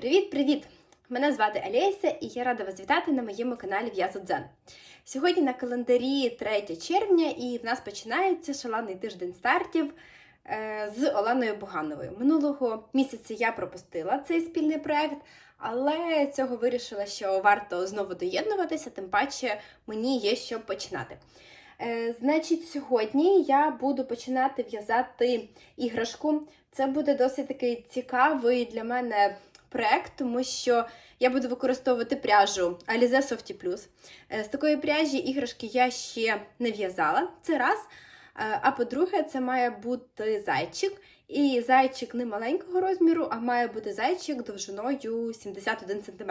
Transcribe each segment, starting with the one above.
Привіт-привіт! Мене звати Олеся і я рада вас вітати на моєму каналі В'язодзен. Сьогодні на календарі 3 червня і в нас починається шалений тиждень стартів е, з Оленою Бугановою. Минулого місяця я пропустила цей спільний проект, але цього вирішила, що варто знову доєднуватися, тим паче мені є що починати. Е, Значить, сьогодні я буду починати в'язати іграшку. Це буде досить такий цікавий для мене проект, тому що я буду використовувати пряжу Alize Softy Plus. Е, З такої пряжі іграшки я ще не в'язала. Це раз. Е, А по-друге, це має бути зайчик. І зайчик не маленького розміру, а має бути зайчик довжиною 71 см.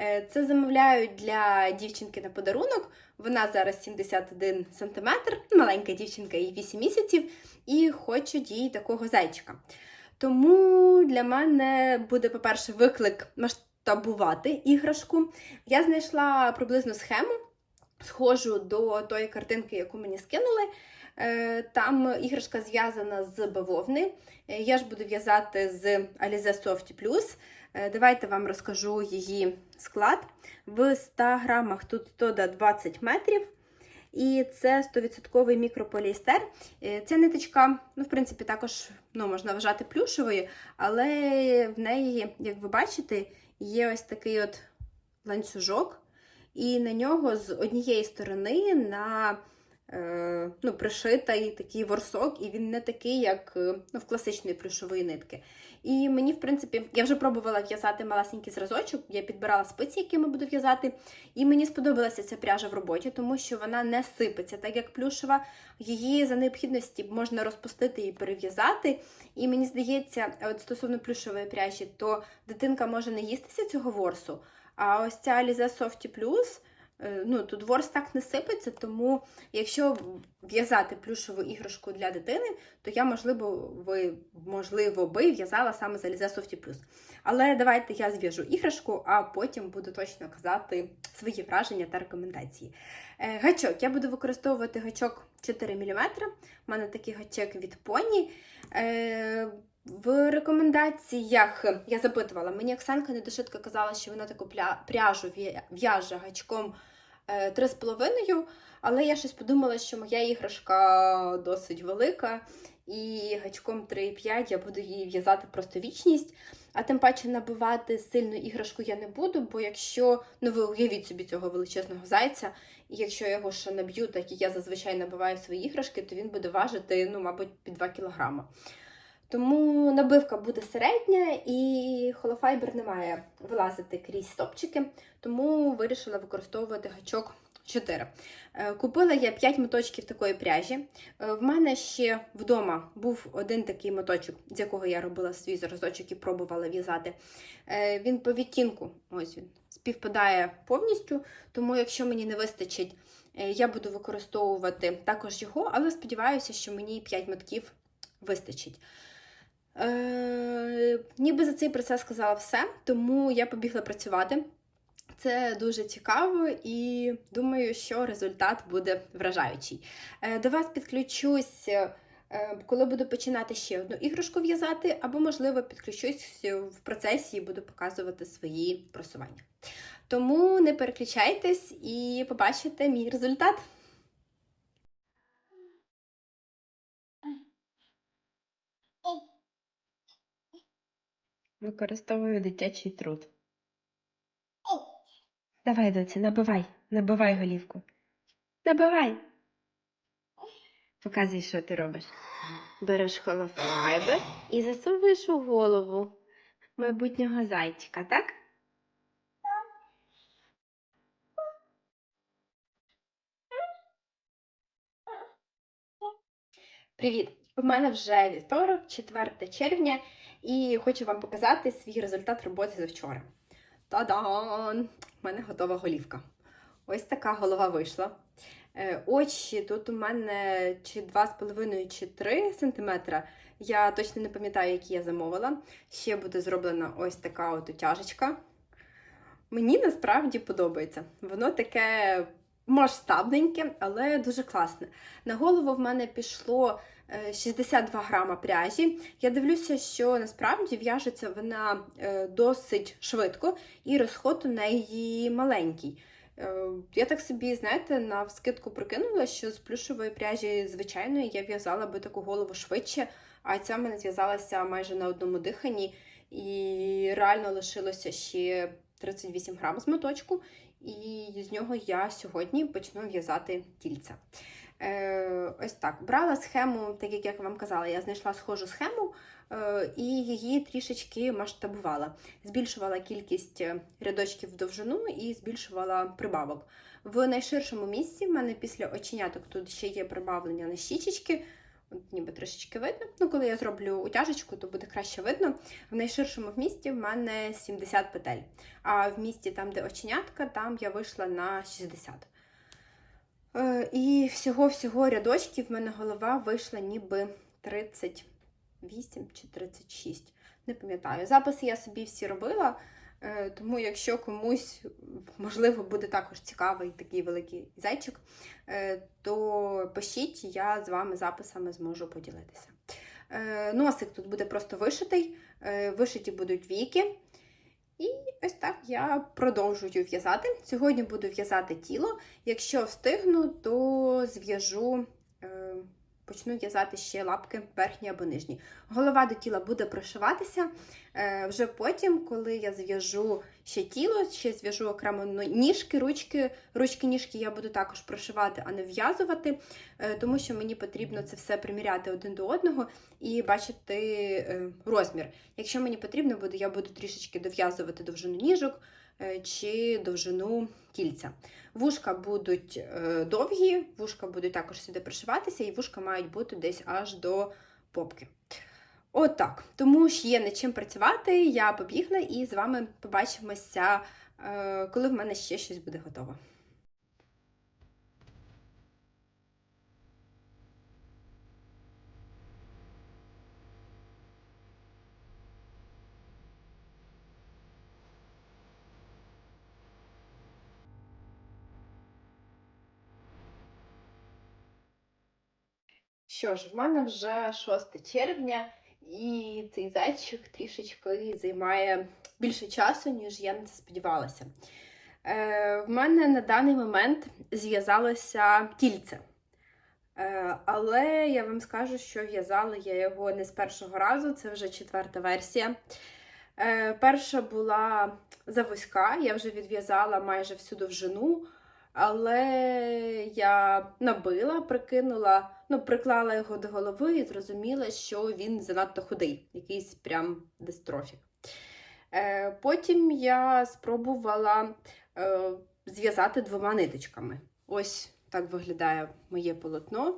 Е, Це замовляють для дівчинки на подарунок. Вона зараз 71 см, маленька дівчинка, їй 8 місяців, і хочуть їй такого зайчика. Тому для мене буде, по-перше, виклик масштабувати іграшку. Я знайшла приблизну схему, схожу до тої картинки, яку мені скинули. Е, Там іграшка зв'язана з бавовни. Е, Я ж буду в'язати з Alize Softy Plus. Е, Давайте вам розкажу її склад. В 100 грамах тут 120 метрів. І це 100% мікрополіестер. Е, Ця ниточка, ну, в принципі, також ну, можна вважати плюшевою, але в неї, як ви бачите, є ось такий от ланцюжок, і на нього з однієї сторони на ну, пришитий такий ворсок, і він не такий, як е, ну, в класичної плюшової нитки. І мені, в принципі, я вже пробувала в'язати малесенький зразочок, я підбирала спиці, якими буду в'язати, і мені сподобалася ця пряжа в роботі, тому що вона не сипеться, так як плюшева. Її за необхідності можна розпустити і перев'язати. І мені здається, от стосовно плюшової пряжі, то дитинка може не їстися цього ворсу. А ось ця Alize Softy Plus, е, ну, тут ворс так не сипеться, тому якщо в'язати плюшову іграшку для дитини, то я, можливо, ви, можливо би в'язала саме з Alize Softy Plus. Але давайте я зв'яжу іграшку, а потім буду точно казати свої враження та рекомендації. Е, Гачок. Я буду використовувати гачок 4 мм. У мене такий гачок від поні. Е, В рекомендаціях я запитувала, мені Оксанка Недошитка казала, що вона таку пряжу в'яже гачком е, 3,5, але я щось подумала, що моя іграшка досить велика, і гачком 3,5 я буду її в'язати просто вічність. А тим паче набивати сильну іграшку я не буду, бо якщо, ну ви уявіть собі цього величезного зайця, і якщо я його ще наб'ю, так як я зазвичай набиваю свої іграшки, то він буде важити, ну, мабуть, під 2 кілограми. Тому набивка буде середня і холофайбер не має вилазити крізь стопчики, тому вирішила використовувати гачок 4. Е, Купила я 5 моточків такої пряжі. Е, В мене ще вдома був один такий моточок, з якого я робила свій зразочок і пробувала в'язати. Е, Він по відтінку, ось він, співпадає повністю, тому якщо мені не вистачить, я буду використовувати також його, але сподіваюся, що мені 5 мотків вистачить. Е, ніби за цей процес сказала все, тому я побігла працювати. Це дуже цікаво і думаю, що результат буде вражаючий. Е, До вас підключусь, е, коли буду починати ще одну іграшку в'язати, або, можливо, підключусь в процесі і буду показувати свої просування. Тому не переключайтесь і побачите мій результат. Використовую дитячий труд. Давай, доці, набивай, набивай голівку. Набивай. Показуй, що ти робиш. Береш холофайбер і засовуєш у голову майбутнього зайчика, так? Привіт! У мене вже вівторок, 4 червня, і хочу вам показати свій результат роботи за вчора. Та-дан! У мене готова голівка. Ось така голова вийшла. Е, Очі тут у мене чи 2,5 чи 3 см. Я точно не пам'ятаю, які я замовила. Ще буде зроблена ось така от утяжечка. Мені насправді подобається. Воно таке масштабненьке, але дуже класне. На голову в мене пішло 62 грама пряжі. Я дивлюся, що насправді в'яжеться вона е, досить швидко, і розход у неї маленький. Е, Я так собі, знаєте, на вскидку прикинула, що з плюшової пряжі звичайної я в'язала би таку голову швидше, а ця в мене зв'язалася майже на одному диханні, і реально лишилося ще 38 грам з моточку, і з нього я сьогодні почну в'язати кільця. Е, ось так. Брала схему, так як я вам казала, я знайшла схожу схему е, і її трішечки масштабувала. Збільшувала кількість е, рядочків в довжину і збільшувала прибавок. В найширшому місці в мене після оченяток тут ще є прибавлення на щічечки. Ніби трошечки видно. Ну, коли я зроблю утяжечку, то буде краще видно. В найширшому вмісті в мене 70 петель. А в місті, там, де оченятка, там я вийшла на 60. Е, І всього-всього рядочків в мене голова вийшла ніби 38 чи 36. Не пам'ятаю. Записи я собі всі робила, е, тому якщо комусь, можливо, буде також цікавий такий великий зайчик, е, то пишіть, я з вами записами зможу поділитися. Носик тут буде просто вишитий, вишиті будуть віки. І ось так я продовжую в'язати. Сьогодні буду в'язати тіло. Якщо встигну, то зв'яжу, почну в'язати ще лапки верхні або нижні. Голова до тіла буде прошиватися. Е, вже потім, коли я зв'яжу ще тіло, ще зв'яжу окремо ніжки, ручки. Ручки, ніжки я буду також прошивати, а не в'язувати, е, тому що мені потрібно це все приміряти один до одного і бачити е, розмір. Якщо мені потрібно буде, я буду трішечки дов'язувати довжину ніжок чи довжину кільця. Вушка будуть е, довгі, вушка будуть також сюди пришиватися, і вушка мають бути десь аж до попки. Отак. Тому ж є над чим працювати. Я побігла і з вами побачимося, е, коли в мене ще щось буде готово. Що ж, в мене вже 6 червня, і цей зайчик трішечки займає більше часу, ніж я на це сподівалася. Е, в мене на даний момент зв'язалося кільце. Е, але я вам скажу, що в'язала я його не з першого разу, це вже четверта версія. Е, перша була завузька, я вже відв'язала майже всю довжину, але я набила, прикинула, ну, приклала його до голови і зрозуміла, що він занадто худий, якийсь прям дистрофік. Е, потім я спробувала е, зв'язати двома ниточками. Ось так виглядає моє полотно.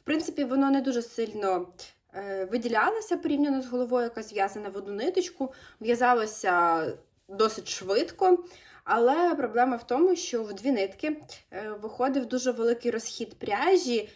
В принципі, воно не дуже сильно е, виділялося порівняно з головою, яка зв'язана в одну ниточку. В'язалося досить швидко. Але проблема в тому, що в дві нитки е, виходив дуже великий розхід пряжі,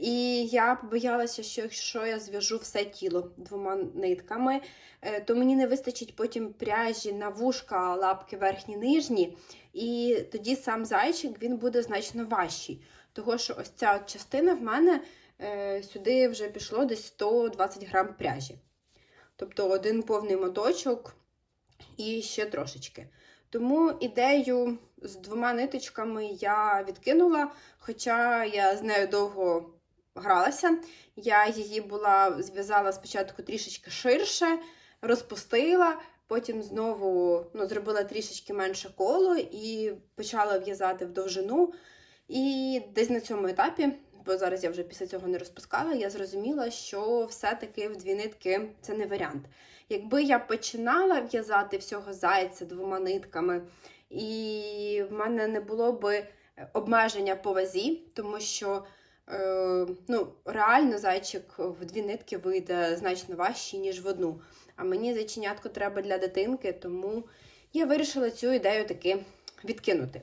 і я побоялася, що якщо я зв'яжу все тіло двома нитками, е, то мені не вистачить потім пряжі на вушка, лапки верхні, нижні, і тоді сам зайчик він буде значно важчий. Того що ось ця частина в мене е, сюди вже пішло десь 120 грам пряжі. Тобто один повний моточок і ще трошечки. Тому ідею з двома ниточками я відкинула, хоча я з нею довго гралася. Я її була зв'язала спочатку трішечки ширше, розпустила, потім знову ну, зробила трішечки менше коло і почала в'язати в довжину. І десь на цьому етапі, бо зараз я вже після цього не розпускала, я зрозуміла, що все-таки в дві нитки це не варіант. Якби я починала в'язати всього зайця двома нитками, і в мене не було би обмеження по вазі, тому що ну, реально зайчик в дві нитки вийде значно важчий, ніж в одну. А мені зайченятко треба для дитинки, тому я вирішила цю ідею таки відкинути.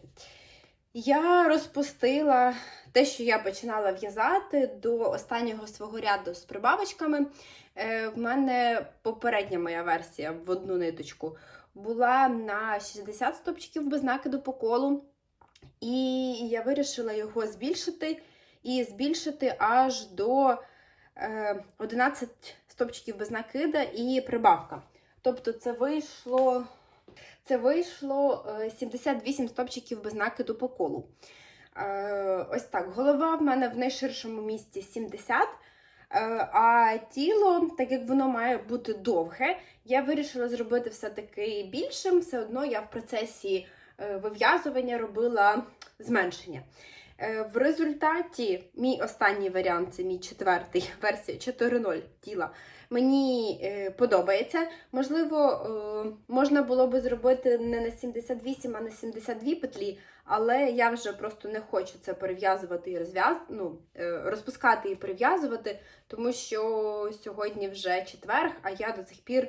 Я розпустила те, що я починала в'язати до останнього свого ряду з прибавочками. Е, В мене попередня моя версія в одну ниточку була на 60 стопчиків без накиду по колу. І я вирішила його збільшити і збільшити аж до е, 11 стопчиків без накида і прибавка. Тобто це вийшло, це вийшло е, 78 стопчиків без накиду по колу. Е, ось так, голова в мене в найширшому місці 70. е, А тіло, так як воно має бути довге, я вирішила зробити все-таки більшим. Все одно я в процесі е, вив'язування робила зменшення. Е, В результаті мій останній варіант, це мій четвертий, версія 4.0 тіла, мені е, подобається. Можливо, е, можна було би зробити не на 78, а на 72 петлі, але я вже просто не хочу це перев'язувати і розв'яз... ну, розпускати і перев'язувати, тому що сьогодні вже четверг, а я до цих пір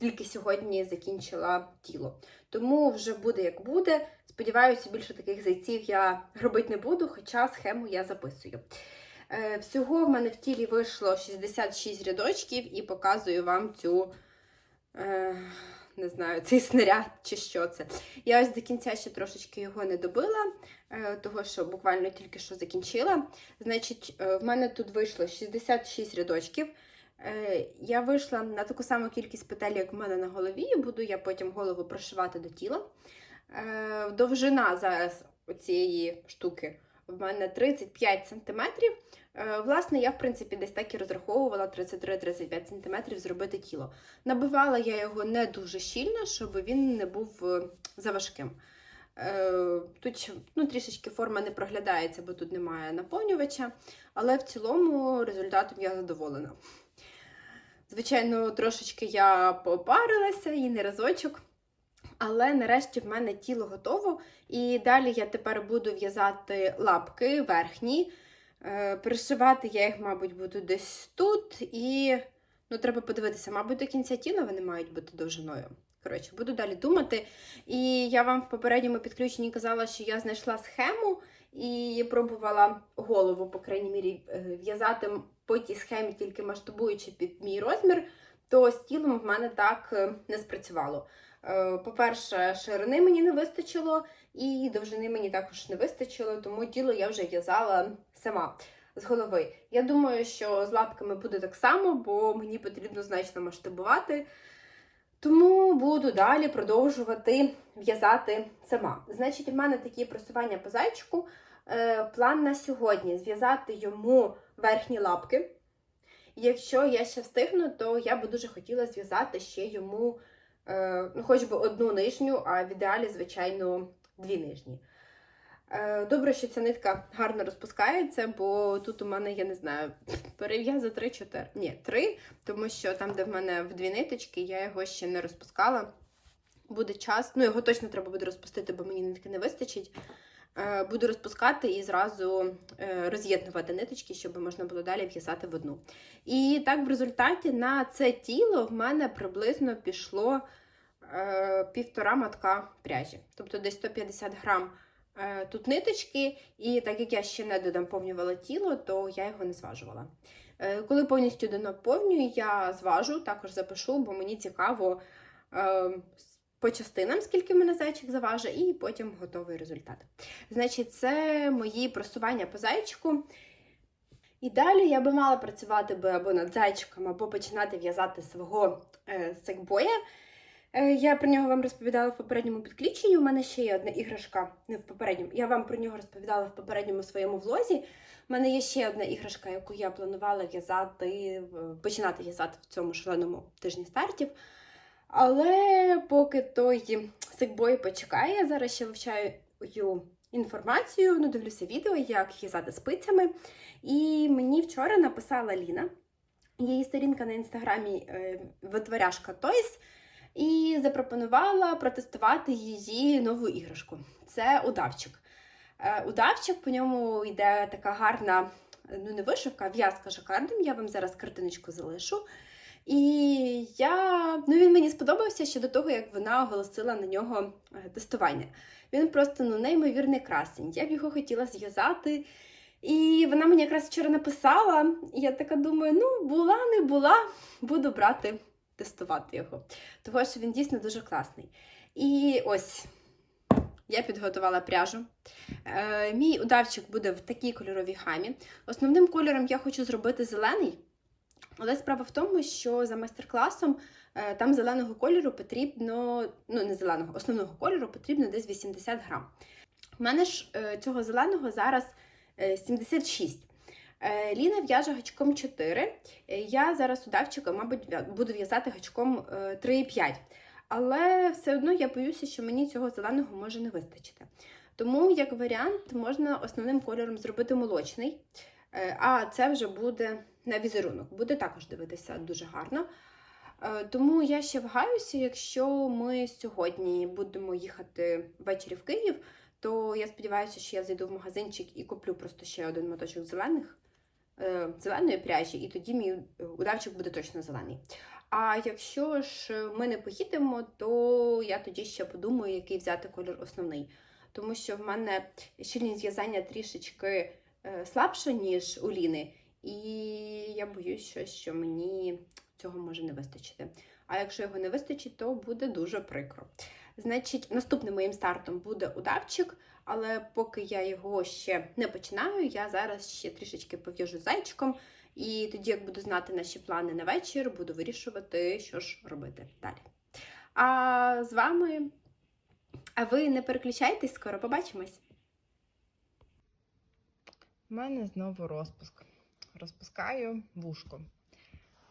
тільки сьогодні закінчила тіло. Тому вже буде як буде. Сподіваюся, більше таких зайців я робити не буду, хоча схему я записую. Е, Всього в мене в тілі вийшло 66 рядочків і показую вам цю, е, не знаю, цей снаряд чи що це. Я ось до кінця ще трошечки його не добила, е, того що буквально тільки що закінчила. Значить, в мене тут вийшло 66 рядочків. Я вийшла на таку саму кількість петель, як в мене на голові, буду я потім голову прошивати до тіла. Е, Довжина зараз цієї штуки в мене 35 см. Власне, я, в принципі, десь так і розраховувала 33-35 см зробити тіло. Набивала я його не дуже щільно, щоб він не був е, заважким. Е, Тут ну, трішечки форма не проглядається, бо тут немає наповнювача, але в цілому результатом я задоволена. Звичайно, трошечки я попарилася і не разочок. Але нарешті в мене тіло готово. І далі я тепер буду в'язати лапки верхні. Е, Пришивати я їх, мабуть, буду десь тут. І ну, треба подивитися, мабуть, до кінця тіла вони мають бути довжиною. Коротше, буду далі думати. І я вам в попередньому підключенні казала, що я знайшла схему і пробувала голову, по крайній мірі, е, в'язати по тій схемі, тільки масштабуючи під мій розмір, то з тілом в мене так е, не спрацювало. Е, По-перше, ширини мені не вистачило, і довжини мені також не вистачило, тому тіло я вже в'язала сама з голови. Я думаю, що з лапками буде так само, бо мені потрібно значно масштабувати. Тому буду далі продовжувати в'язати сама. Значить, у мене такі просування по зайчику. Е, План на сьогодні зв'язати йому верхні лапки. Якщо я ще встигну, то я би дуже хотіла зв'язати ще йому ну, хоч би одну нижню, а в ідеалі, звичайно, дві нижні. Е, Добре, що ця нитка гарно розпускається, бо тут у мене, я не знаю, перев'яза 3-4. Ні, 3, тому що там, де в мене в дві ниточки, я його ще не розпускала. Буде час, ну його точно треба буде розпустити, бо мені нитки не вистачить. Е, Буду розпускати і зразу е, роз'єднувати ниточки, щоб можна було далі в'язати в одну. І так, в результаті на це тіло в мене приблизно пішло е, півтора мотка пряжі. Тобто десь 150 грам тут ниточки, і так як я ще не донаповнювала тіло, то я його не зважувала. Коли повністю донаповнюю, я зважу, також запишу, бо мені цікаво по частинам, скільки мене зайчик заважить, і потім готовий результат. Значить, це мої просування по зайчику. І далі я би мала працювати би або над зайчиком, або починати в'язати свого е, секбоя. Е, я про нього вам розповідала в попередньому підключенні. У мене ще є одна іграшка. Не в попередньому. Я вам про нього розповідала в попередньому своєму влозі. У мене є ще одна іграшка, яку я планувала в'язати, починати в'язати в цьому шаленому тижні стартів. Але поки той секбой почекає, я зараз ще вивчаю інформацію, ну, дивлюся відео, як в'язати спицями. І мені вчора написала Ліна, її сторінка на інстаграмі е, витворяшка Toys, і запропонувала протестувати її нову іграшку. Це удавчик. Е, Удавчик, по ньому йде така гарна, ну не вишивка, а в'язка жакардом. Я вам зараз картиночку залишу. І я, ну він мені сподобався ще до того, як вона оголосила на нього е, тестування. Він просто ну, неймовірний красень. Я б його хотіла зв'язати. І вона мені якраз вчора написала, і я така думаю: ну, була, не була, буду брати, тестувати його. Тому що він дійсно дуже класний. І ось я підготувала пряжу. Е, мій удавчик буде в такій кольоровій гамі. Основним кольором я хочу зробити зелений. Але справа в тому, що за майстер-класом е, там зеленого кольору потрібно, ну не зеленого, основного кольору потрібно десь 80 грам. У мене ж е, цього зеленого зараз е, 76. Е, Ліна в'яже гачком 4. Е, Я зараз удавчика, мабуть, буду в'язати гачком е, 3,5. Але все одно я боюся, що мені цього зеленого може не вистачити. Тому, як варіант, можна основним кольором зробити молочний, а це вже буде на візерунок. Буде також дивитися дуже гарно. Е, Тому я ще вагаюся, якщо ми сьогодні будемо їхати ввечері в Київ, то я сподіваюся, що я зайду в магазинчик і куплю просто ще один моточок зелених, е, зеленої пряжі, і тоді мій е, удавчик буде точно зелений. А якщо ж ми не поїдемо, то я тоді ще подумаю, який взяти колір основний. Тому що в мене щільність в'язання трішечки е, слабша, ніж у Ліни, і я боюсь, що, що мені цього може не вистачити. А якщо його не вистачить, то буде дуже прикро. Значить, наступним моїм стартом буде удавчик, але поки я його ще не починаю, я зараз ще трішечки пов'яжу зайчиком. І тоді, як буду знати наші плани на вечір, буду вирішувати, що ж робити далі. А з вами. А ви не переключайтесь, скоро побачимось. У мене знову розпуск. Розпускаю вушко.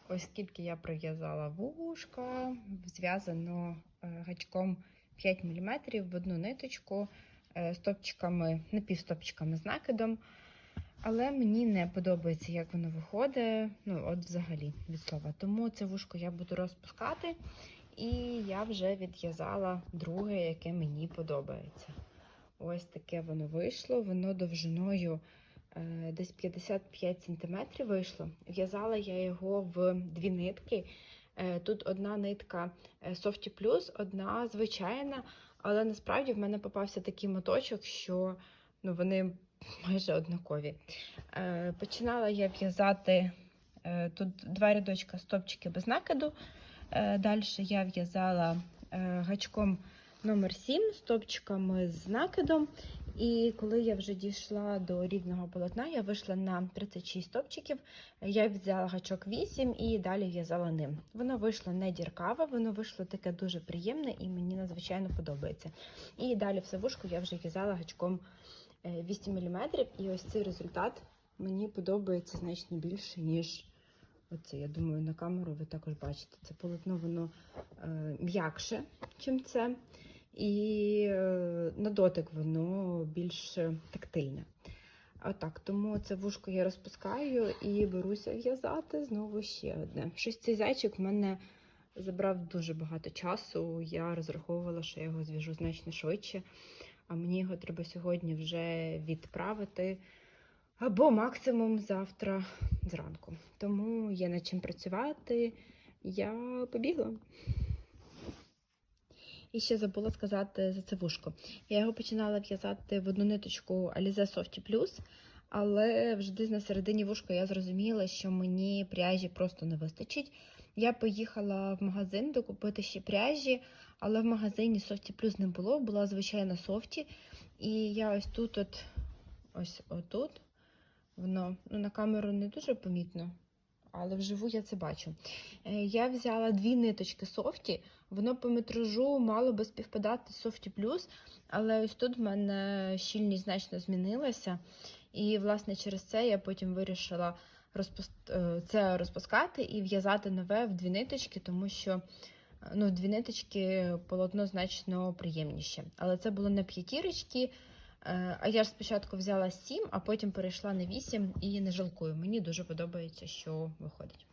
Ось скільки я прив'язала вушка, зв'язано е, гачком 5 мм в одну ниточку, е, стопчиками, напівстопчиками з накидом. Але мені не подобається, як воно виходить. Ну, от взагалі від слова. Тому це вушко я буду розпускати. І я вже відв'язала друге, яке мені подобається. Ось таке воно вийшло. Воно довжиною десь 55 см вийшло. В'язала я його в дві нитки. Е, Тут одна нитка е, Softy Plus, одна звичайна, але насправді в мене попався такий моточок, що ну, вони майже однакові. Е, Починала я в'язати е, тут два рядочка стопчики без накиду. Далі я в'язала е, гачком номер 7 стопчиками з накидом. І коли я вже дійшла до рівного полотна, я вийшла на 36 стопчиків. Я взяла гачок 8 і далі в'язала ним. Воно вийшло не діркаве, воно вийшло таке дуже приємне і мені надзвичайно подобається. І далі все вушко я вже в'язала гачком е, 8 мм. І ось цей результат мені подобається значно більше, ніж оце. Я думаю, на камеру ви також бачите. Це полотно воно е, м'якше, ніж це. І е, на дотик воно більш тактильне. Отак, тому це вушко я розпускаю і беруся в'язати знову ще одне. Щось цей зайчик в мене забрав дуже багато часу. Я розраховувала, що я його зв'яжу значно швидше, а мені його треба сьогодні вже відправити або максимум завтра зранку. Тому є над чим працювати. Я побігла. І ще забула сказати за це вушко. Я його починала в'язати в одну ниточку Alize Softy Plus, але вже десь на середині вушка я зрозуміла, що мені пряжі просто не вистачить. Я поїхала в магазин докупити ще пряжі, але в магазині Softy Plus не було, була звичайна Softy. І я ось тут, от, ось отут, воно ну, на камеру не дуже помітно, але вживу я це бачу. Е, Я взяла дві ниточки Softy, Воно по метражу мало би співпадати з Softy Plus, але ось тут в мене щільність значно змінилася. І, власне, через це я потім вирішила розпус... е, це розпускати і в'язати нове в дві ниточки, тому що ну, в дві ниточки полотно значно приємніше. Але це було на п'ятірочки. е, А я ж спочатку взяла 7, а потім перейшла на 8 і не жалкую. Мені дуже подобається, що виходить.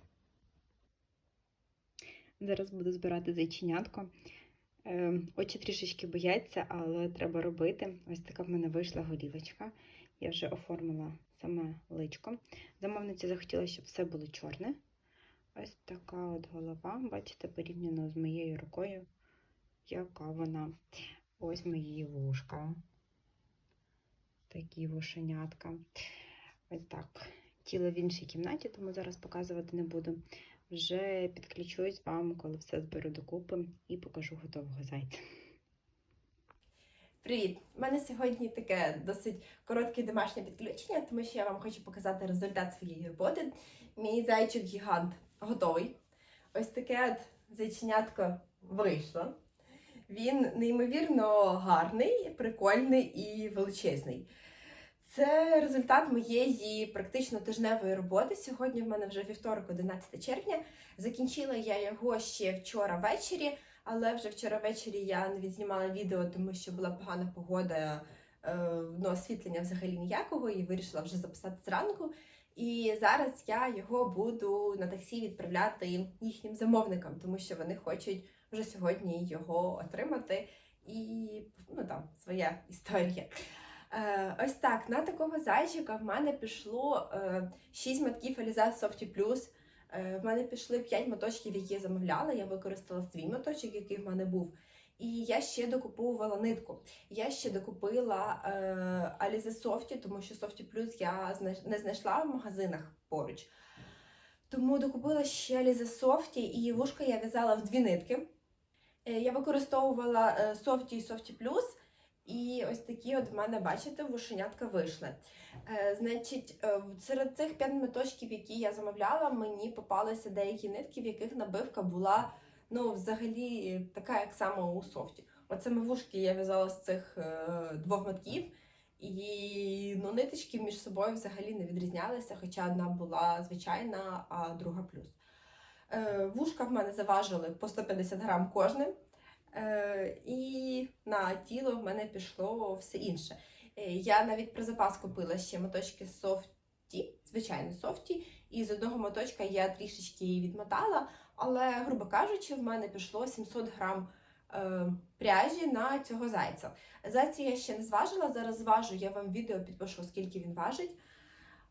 Зараз буду збирати зайченятко. Е, Очі трішечки бояться, але треба робити. Ось така в мене вийшла голівочка. Я вже оформила саме личко. Замовниця захотіла, щоб все було чорне. Ось така от голова, бачите, порівняно з моєю рукою, яка вона. Ось мої вушка. Такі вушенятка. Ось так. Тіло в іншій кімнаті, тому зараз показувати не буду. Вже підключусь вам, коли все зберу докупи і покажу готового зайця. Привіт! У мене сьогодні таке досить коротке домашнє підключення, тому що я вам хочу показати результат своєї роботи. Мій зайчик гігант готовий. Ось таке от зайченятко вийшло. Він неймовірно гарний, прикольний і величезний. Це результат моєї практично тижневої роботи. Сьогодні в мене вже вівторок, 11 червня. Закінчила я його ще вчора ввечері, але вже вчора ввечері я не відзнімала відео, тому що була погана погода, е, ну, освітлення взагалі ніякого, і вирішила вже записати зранку. І зараз я його буду на таксі відправляти їхнім замовникам, тому що вони хочуть вже сьогодні його отримати. І ну там своя історія. Е, ось так, на такого зайчика в мене пішло е, 6 мотків Aliza Softy Plus. Е, в мене пішли 5 моточків, які я замовляла. Я використала свій моточок, який в мене був. І я ще докуповувала нитку. Я ще докупила е, Aliza Softy, тому що Softy Plus я не знайшла в магазинах поруч. Тому докупила ще Aliza Softy, і вушка я в'язала в дві нитки. Е, я використовувала е, Softy і Softy Plus. І ось такі от в мене, бачите, вушенятка вийшли. Е, значить, е, серед цих п'ять меточків, які я замовляла, мені попалися деякі нитки, в яких набивка була ну, взагалі така, як саме у софті. Оце вушки я в'язала з цих е, двох мотків, і ну, ниточки між собою взагалі не відрізнялися, хоча одна була звичайна, а друга плюс. Е, вушка в мене заважили по 150 грам кожне. Е, і на тіло в мене пішло все інше. Е, я навіть про запас купила ще моточки софті, звичайно, софті, і з одного моточка я трішечки її відмотала, але, грубо кажучи, в мене пішло 700 грам е, пряжі на цього зайця. Зайця я ще не зважила, зараз зважу, я вам відео підпишу, скільки він важить.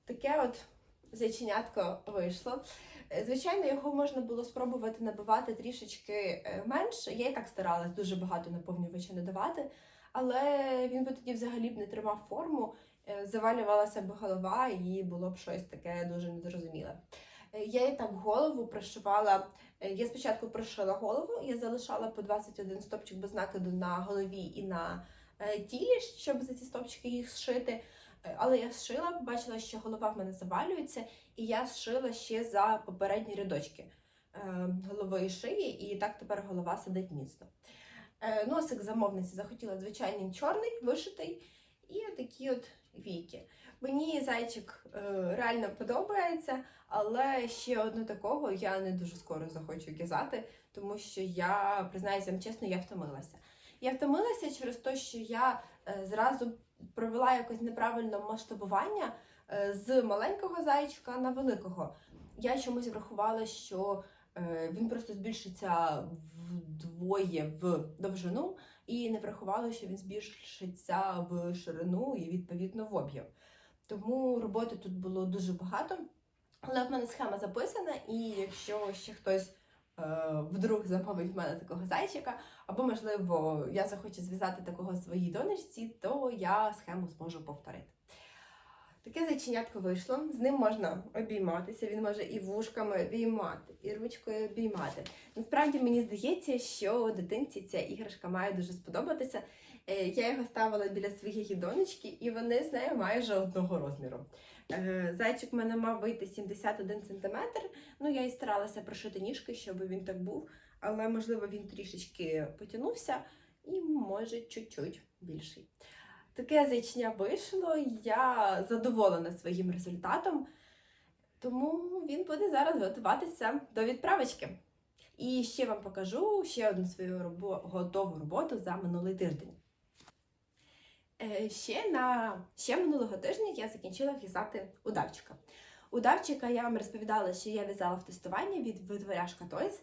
Таке от зайченятко вийшло. Е, Звичайно, його можна було спробувати набивати трішечки е, менше. Я і так старалась дуже багато наповнювача не давати, але він би тоді взагалі б не тримав форму, е, завалювалася б голова і було б щось таке дуже незрозуміле. Я і так голову прошивала. е, Я спочатку прошила голову, я залишала по 21 стопчик без накиду на голові і на тілі, щоб за ці стопчики їх зшити. Е, Але я зшила, побачила, що голова в мене завалюється, і я зшила ще за попередні рядочки е, голови і шиї, і так тепер голова сидить міцно. Е, Носик замовниці захотіла звичайний чорний, вишитий, і такі от війки. Мені зайчик реально подобається, але ще одну такого я не дуже скоро захочу в'язати, тому що я, признаюся чесно, я втомилася. Я втомилася через те, що я зразу провела якось неправильне масштабування е, з маленького зайчика на великого. Я чомусь врахувала, що е, він просто збільшиться вдвоє в довжину, і не врахувала, що він збільшиться в ширину і відповідно в об'єм. Тому роботи тут було дуже багато. Але в мене схема записана, і якщо ще хтось вдруг замовить в мене такого зайчика, або, можливо, я захочу зв'язати такого своїй донечці, то я схему зможу повторити. Таке зайченятко вийшло, з ним можна обійматися, він може і вушками обіймати, і ручкою обіймати. Насправді мені здається, що дитинці ця іграшка має дуже сподобатися. Е, Я його ставила біля своєї донечки, і вони з нею майже одного розміру. Е, Зайчик в мене мав вийти 71 см. Ну, я і старалася прошити ніжки, щоб він так був, але можливо він трішечки потягнувся і може чуть-чуть більший. Таке зайчиня вийшло, я задоволена своїм результатом, тому він буде зараз готуватися до відправочки. І ще вам покажу ще одну свою робо- готову роботу за минулий тиждень. Е, Ще, на, ще минулого тижня я закінчила в'язати удавчика. Удавчика я вам розповідала, що я в'язала в тестуванні від витворяшка Toys.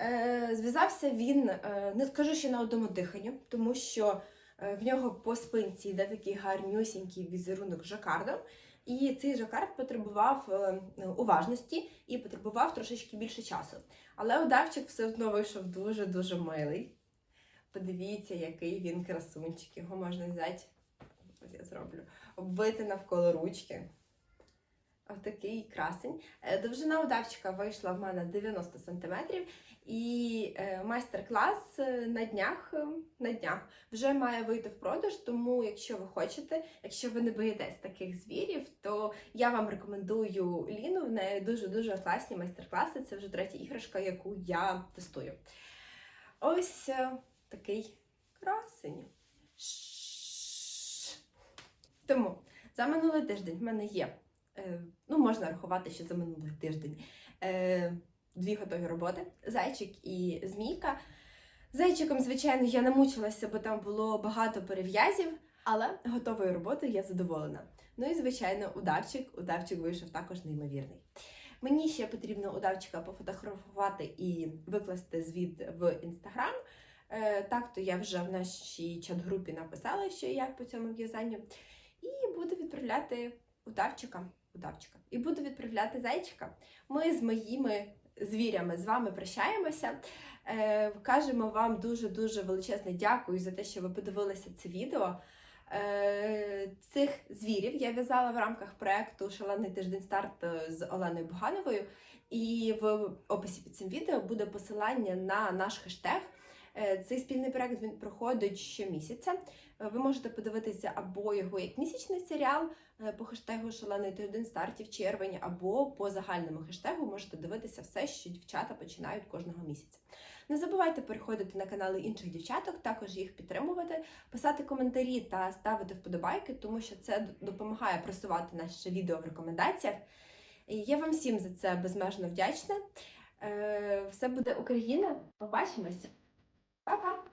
Е, Зв'язався він, е, не скажу, що на одному диханню, тому що в нього по спинці йде такий гарнюсінький візерунок жакардом. І цей жакард потребував уважності і потребував трошечки більше часу. Але удавчик все одно вийшов дуже-дуже милий. Подивіться, який він красунчик. Його можна взяти, ось я зроблю, обвити навколо ручки. Отакий красень. Е, Довжина удавчика вийшла в мене 90 см, і е, майстер-клас е, на днях, на днях вже має вийти в продаж. Тому, якщо ви хочете, якщо ви не боїтесь таких звірів, то я вам рекомендую Ліну. В неї дуже дуже класні майстер-класи. Це вже третя іграшка, яку я тестую. Ось такий красень. Тому за минулий тиждень в мене є. е, Ну, можна рахувати, що за минулий тиждень е, дві готові роботи: зайчик і змійка. Зайчиком, звичайно, я намучилася, бо там було багато перев'язів, але готовою роботою я задоволена. Ну і звичайно, удавчик. Удавчик вийшов також неймовірний. Мені ще потрібно удавчика пофотографувати і викласти звіт в інстаграм. Е, Так, то я вже в нашій чат-групі написала, що і як по цьому в'язанню. І буду відправляти удавчика. удавчика. І буду відправляти зайчика. Ми з моїми звірями з вами прощаємося. Е, кажемо вам дуже-дуже величезне дякую за те, що ви подивилися це відео. Е, цих звірів я в'язала в рамках проекту Шалений тиждень старт з Оленою Бугановою. І в описі під цим відео буде посилання на наш хештег. Е, Цей спільний проект він проходить щомісяця. Е, Ви можете подивитися або його як місячний серіал е, по хештегу Шалений тиждень стартів червень, або по загальному хештегу можете дивитися все, що дівчата починають кожного місяця. Не забувайте переходити на канали інших дівчаток, також їх підтримувати, писати коментарі та ставити вподобайки, тому що це допомагає просувати наше відео в рекомендаціях. Я вам всім за це безмежно вдячна. Все буде Україна. Побачимось! Bye bye.